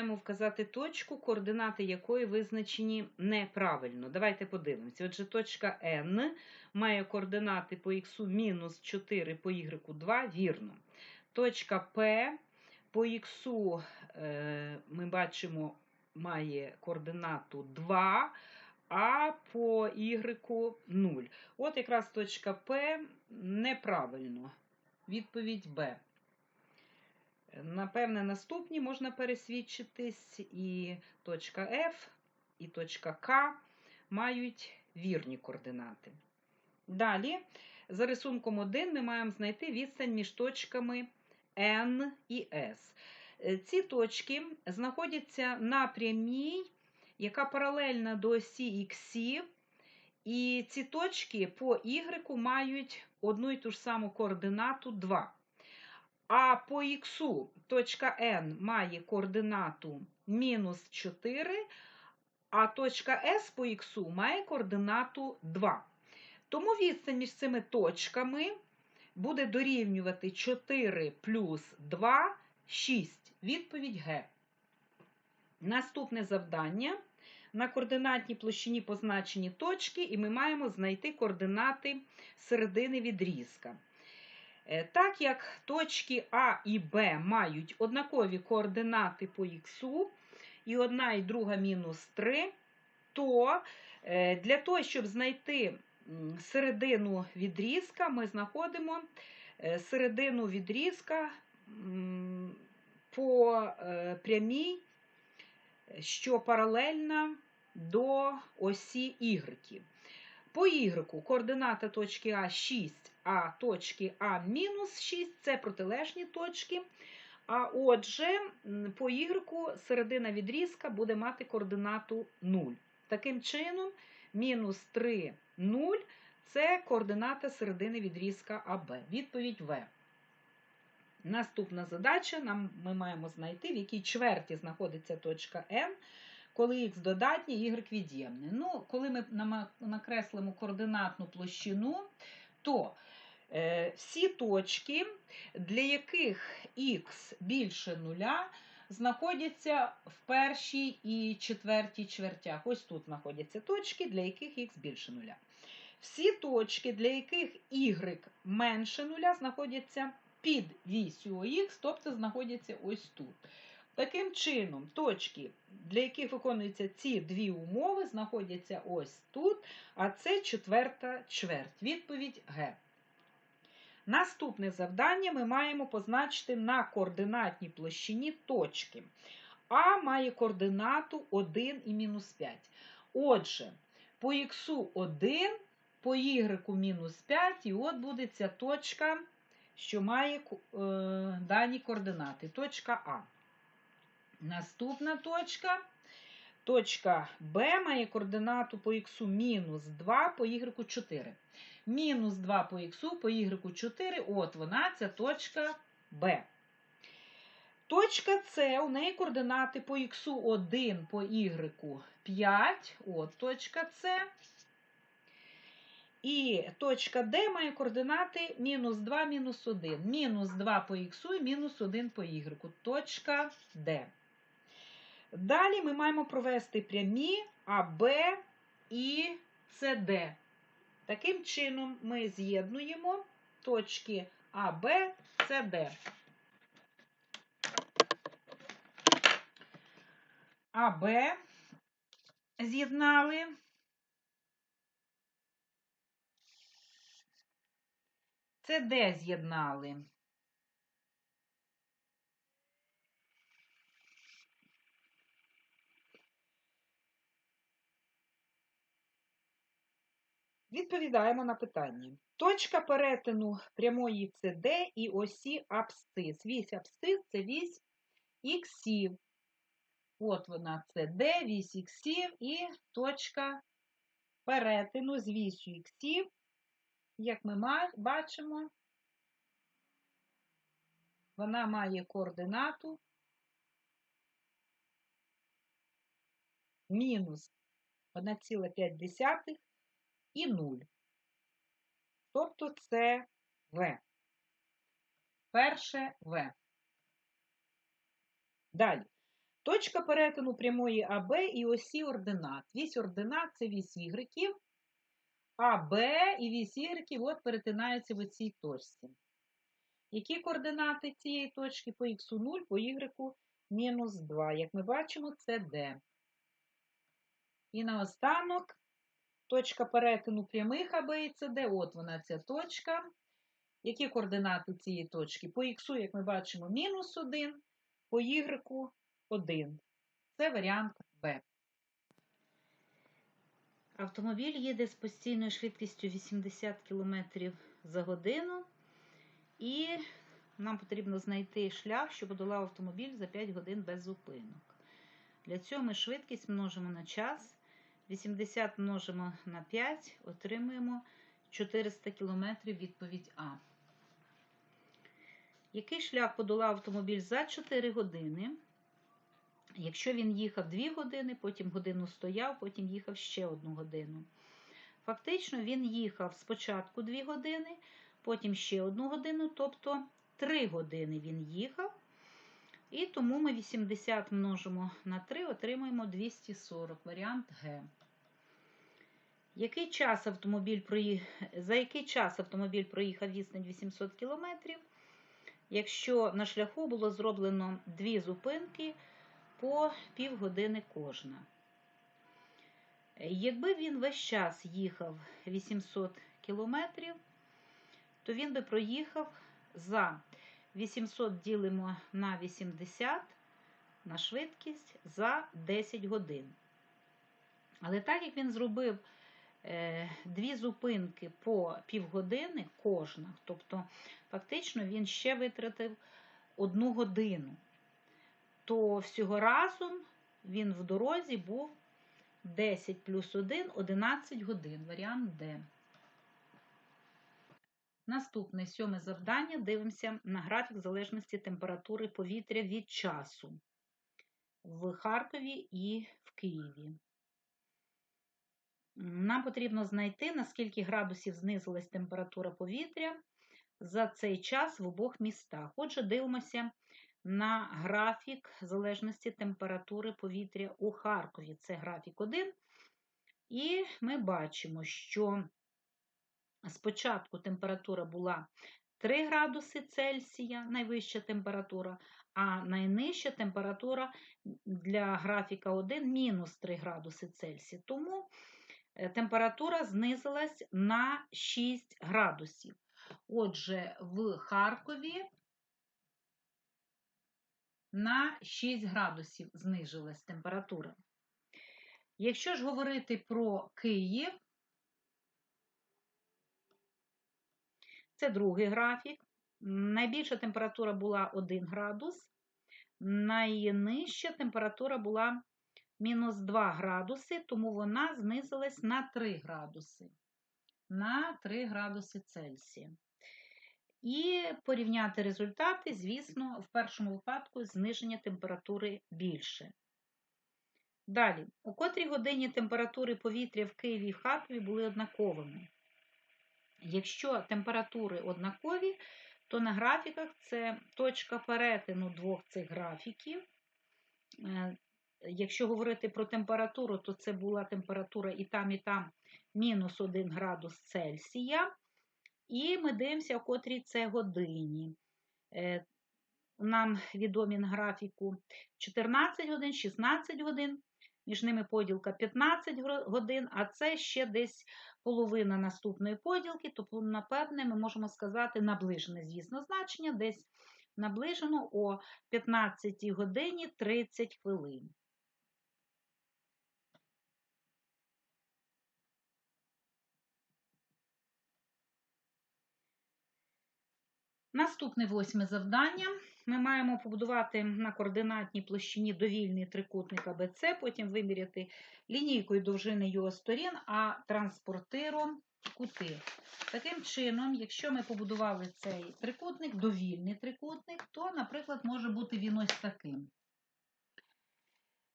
маємо вказати точку, координати якої визначені неправильно. Давайте подивимося. Отже, точка N має координати по х мінус 4 по y 2, вірно. Точка P по х е, ми бачимо має координату 2, а по y 0. От якраз точка P неправильно. Відповідь Б. Напевне, наступні можна пересвідчитись, і точка F, і точка К мають вірні координати. Далі, за рисунком 1 ми маємо знайти відстань між точками N і S. Е, ці точки знаходяться на прямій, яка паралельна до осі Х, і ці точки по Y мають одну і ту ж саму координату 2. А по х точка N має координату мінус 4, а точка S по х має координату 2. Тому відстань між цими точками буде дорівнювати 4 плюс 2 6. Відповідь Г. Наступне завдання. На координатній площині позначені точки, і ми маємо знайти координати середини відрізка. Е, так як точки А і Б мають однакові координати по х, і одна і друга мінус 3, то е, для того, щоб знайти середину відрізка, ми знаходимо е, середину відрізка по прямій, що паралельна до осі Y. По Y координата точки А 6, а точки А мінус 6 це протилежні точки. А отже, по Y середина відрізка буде мати координату 0. Таким чином, мінус 3, 0 це координата середини відрізка АБ. Відповідь В. Наступна задача: ми маємо знайти, в якій чверті знаходиться точка N коли х додатнє, y від'ємне. Ну, Коли ми накреслимо координатну площину, то е, всі точки, для яких х більше нуля, знаходяться в першій і четвертій чвертях. Ось тут знаходяться точки, для яких х більше нуля. Всі точки, для яких y менше нуля, знаходяться під вісю х, тобто знаходяться ось тут. Таким чином, точки, для яких виконуються ці дві умови, знаходяться ось тут, а це четверта чверть. Відповідь Г. Наступне завдання ми маємо позначити на координатній площині точки. А має координату 1 і мінус 5. Отже, по х 1, по y мінус 5, і от буде ця точка, що має е, дані координати. Точка А. Наступна точка. Точка Б має координату по х мінус 2 по y 4. Мінус 2 по х по y 4, от вона, ця точка Б. Точка С, у неї координати по х 1 по y 5, от точка С. І точка Д має координати мінус 2, мінус 1. Мінус 2 по х і мінус 1 по y. Точка Д. Далі ми маємо провести прямі АБ і СД. Таким чином, ми з'єднуємо точки АБ, СД. АБ з'єднали. СД з'єднали. Відповідаємо на питання. Точка перетину прямої CD і осі абсцис. Вісь абсцис це вісь іксів. От вона CD, вісь іксів і точка перетину з вісю іксів. Як ми бачимо, вона має координату мінус 1,5 і 0. Тобто це В. Перше В. Далі. Точка перетину прямої АБ і осі ординат. Вісь ординат це вісь ігреків, а Б і вісь ігреків от перетинаються в цій точці. Які координати цієї точки по х 0, по y мінус 2. Як ми бачимо, це D. І наостанок точка перетину прямих АБ і СД, от вона ця точка. Які координати цієї точки? По х, як ми бачимо, мінус 1, по y 1. Це варіант Б. Автомобіль їде з постійною швидкістю 80 км за годину. І нам потрібно знайти шлях, що подолав автомобіль за 5 годин без зупинок. Для цього ми швидкість множимо на час. 80 множимо на 5, отримуємо 400 км відповідь А. Який шлях подолав автомобіль за 4 години? Якщо він їхав 2 години, потім годину стояв, потім їхав ще 1 годину. Фактично, він їхав спочатку 2 години, потім ще 1 годину, тобто 3 години він їхав. І тому ми 80 множимо на 3, отримуємо 240, варіант Г. Який час автомобіль проїхав, За який час автомобіль проїхав відстань 800 км, якщо на шляху було зроблено дві зупинки по півгодини кожна? Якби він весь час їхав 800 км, то він би проїхав за 800 ділимо на 80 на швидкість за 10 годин. Але так як він зробив е, дві зупинки по півгодини кожна, тобто фактично він ще витратив одну годину, то всього разом він в дорозі був 10 плюс 1 11 годин. Варіант Д. Наступне сьоме завдання. Дивимося на графік залежності температури повітря від часу в Харкові і в Києві. Нам потрібно знайти, наскільки градусів знизилась температура повітря за цей час в обох містах. Отже, дивимося на графік залежності температури повітря у Харкові. Це графік 1. І ми бачимо, що Спочатку температура була 3 градуси Цельсія, найвища температура, а найнижча температура для графіка 1 мінус 3 градуси Цельсія. Тому е, температура знизилась на 6 градусів. Отже, в Харкові на 6 градусів знижилась температура. Якщо ж говорити про Київ, Це другий графік. Найбільша температура була 1 градус, найнижча температура була мінус 2 градуси, тому вона знизилась на 3 градуси. На 3 градуси Цельсія. І порівняти результати, звісно, в першому випадку зниження температури більше. Далі, у котрій годині температури повітря в Києві і в Харкові були однаковими. Якщо температури однакові, то на графіках це точка перетину двох цих графіків. Е, якщо говорити про температуру, то це була температура і там, і там мінус 1 градус Цельсія. І ми дивимося, о котрій це годині. Е, нам відомі на графіку 14 годин, 16 годин, між ними поділка 15 годин, а це ще десь половина наступної поділки, тобто, напевне, ми можемо сказати наближене, звісно, значення, десь наближено о 15 годині 30 хвилин. Наступне восьме завдання. Ми маємо побудувати на координатній площині довільний трикутник АБЦ, потім виміряти лінійкою довжини його сторін, а транспортиром кути. Таким чином, якщо ми побудували цей трикутник, довільний трикутник, то, наприклад, може бути він ось таким.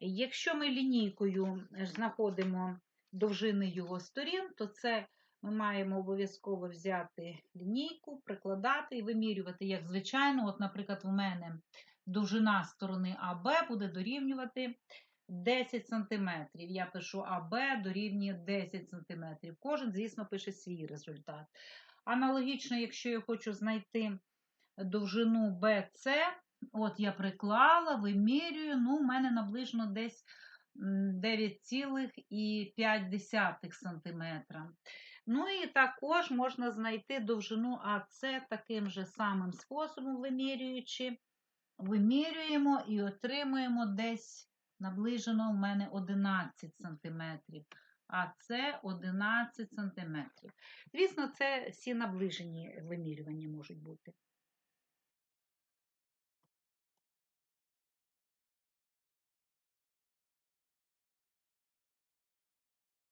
Якщо ми лінійкою знаходимо довжини його сторін, то це ми маємо обов'язково взяти лінійку, прикладати і вимірювати, як звичайно. От, наприклад, у мене довжина сторони АБ буде дорівнювати 10 см. Я пишу АБ дорівнює 10 см. Кожен, звісно, пише свій результат. Аналогічно, якщо я хочу знайти довжину BC, от я приклала, вимірюю, ну, у мене наближено десь 9,5 см. Ну і також можна знайти довжину АС таким же самим способом, вимірюючи. Вимірюємо і отримуємо десь наближено в мене 11 см. А це 11 см. Звісно, це всі наближені вимірювання можуть бути.